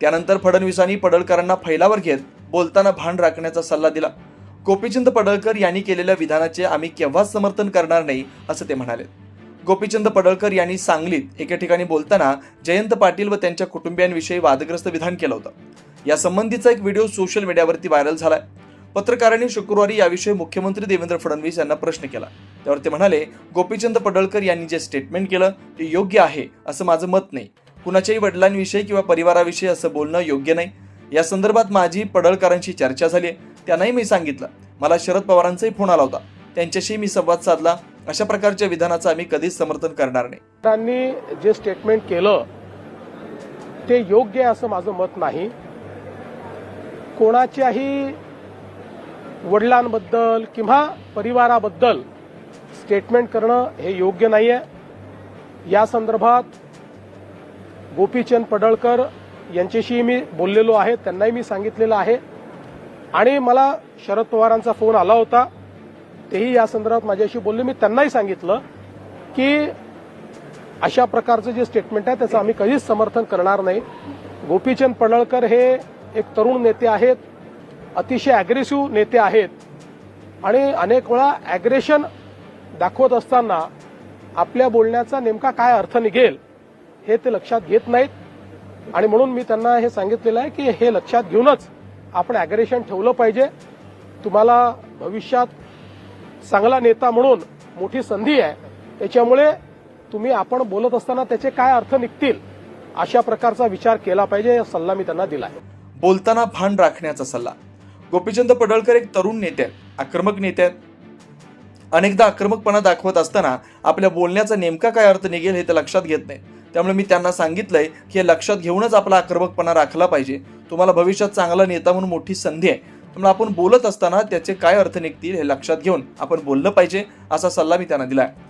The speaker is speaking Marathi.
त्यानंतर फडणवीसांनी पडळकरांना फैलावर घेत बोलताना भान राखण्याचा सल्ला दिला. गोपीचंद पडळकर यांनी केलेल्या विधानाचे आम्ही केव्हाच समर्थन करणार नाही असं ते म्हणाले. गोपीचंद पडळकर यांनी सांगलीत एका ठिकाणी बोलताना जयंत पाटील व त्यांच्या कुटुंबियांविषयी वादग्रस्त विधान केलं होतं. या संबंधीचा एक व्हिडिओ सोशल मीडियावरती व्हायरल झालाय. पत्रकारांनी शुक्रवारी याविषयी मुख्यमंत्री देवेंद्र फडणवीस यांना प्रश्न केला. त्यावर ते म्हणाले गोपीचंद पडळकर यांनी जे स्टेटमेंट केलं ते योग्य आहे असं माझं मत नाही. कुणाच्याही वडिलांविषयी किंवा परिवाराविषयी असं बोलणं योग्य नाही. या संदर्भात माझी पडळकरांशी चर्चा झाली त्यांनाही मी सांगितलं. मला शरद पवारांचाही फोन आला होता. त्यांच्याशी मी संवाद साधला. अशा प्रकारच्या विधानाचं आम्ही कधीच समर्थन करणार नाही. त्यांनी जे स्टेटमेंट केलं ते योग्य आहे असं माझं मत नाही. कोणाच्याही वडिलांबद्दल किंवा परिवाराबद्दल स्टेटमेंट करणं हे योग्य नाही आहे या संदर्भात गोपीचंद पडळकर यांच्याशी मी बोललेलो आहे त्यांनाही मी सांगितलेलं आहे. आणि मला शरद पवारांचा फोन आला होता तेही या संदर्भात माझ्याशी बोलले. मी त्यांनाही सांगितलं की अशा प्रकारचं जे स्टेटमेंट आहे त्याचं आम्ही कधीच समर्थन करणार नाही. गोपीचंद पडळकर हे एक तरुण नेते आहेत अतिशय अग्रेसिव्ह नेते आहेत. आणि अनेक वेळा ॲग्रेशन दाखवत असताना आपल्या बोलण्याचा नेमका काय अर्थ निघेल? हे ते लक्षात घेत नाहीत. आणि म्हणून मी त्यांना हे सांगितलेलं आहे की हे लक्षात घेऊनच आपण ॲग्रेशन ठेवलं पाहिजे. तुम्हाला भविष्यात चांगला नेता म्हणून मोठी संधी आहे. त्याच्यामुळे तुम्ही आपण बोलत असताना त्याचे काय अर्थ निघतील अशा प्रकारचा विचार केला पाहिजे हा सल्ला मी त्यांना दिला आहे. बोलताना भान राखण्याचा सल्ला. गोपीचंद पडळकर एक तरुण नेते आहेत आक्रमक नेते आहेत. अनेकदा आक्रमकपणा दाखवत असताना आपल्या बोलण्याचा नेमका काय अर्थ निघेल हे ते लक्षात घेत नाही त्यामुळे मी त्यांना सांगितलंय की हे लक्षात घेऊनच आपला आक्रमकपणा राखला पाहिजे. तुम्हाला भविष्यात चांगला नेता म्हणून मोठी संधी आहे. त्यामुळे आपण बोलत असताना त्याचे काय अर्थ निघतील हे लक्षात घेऊन आपण बोललं पाहिजे असा सल्ला मी त्यांना दिलाय.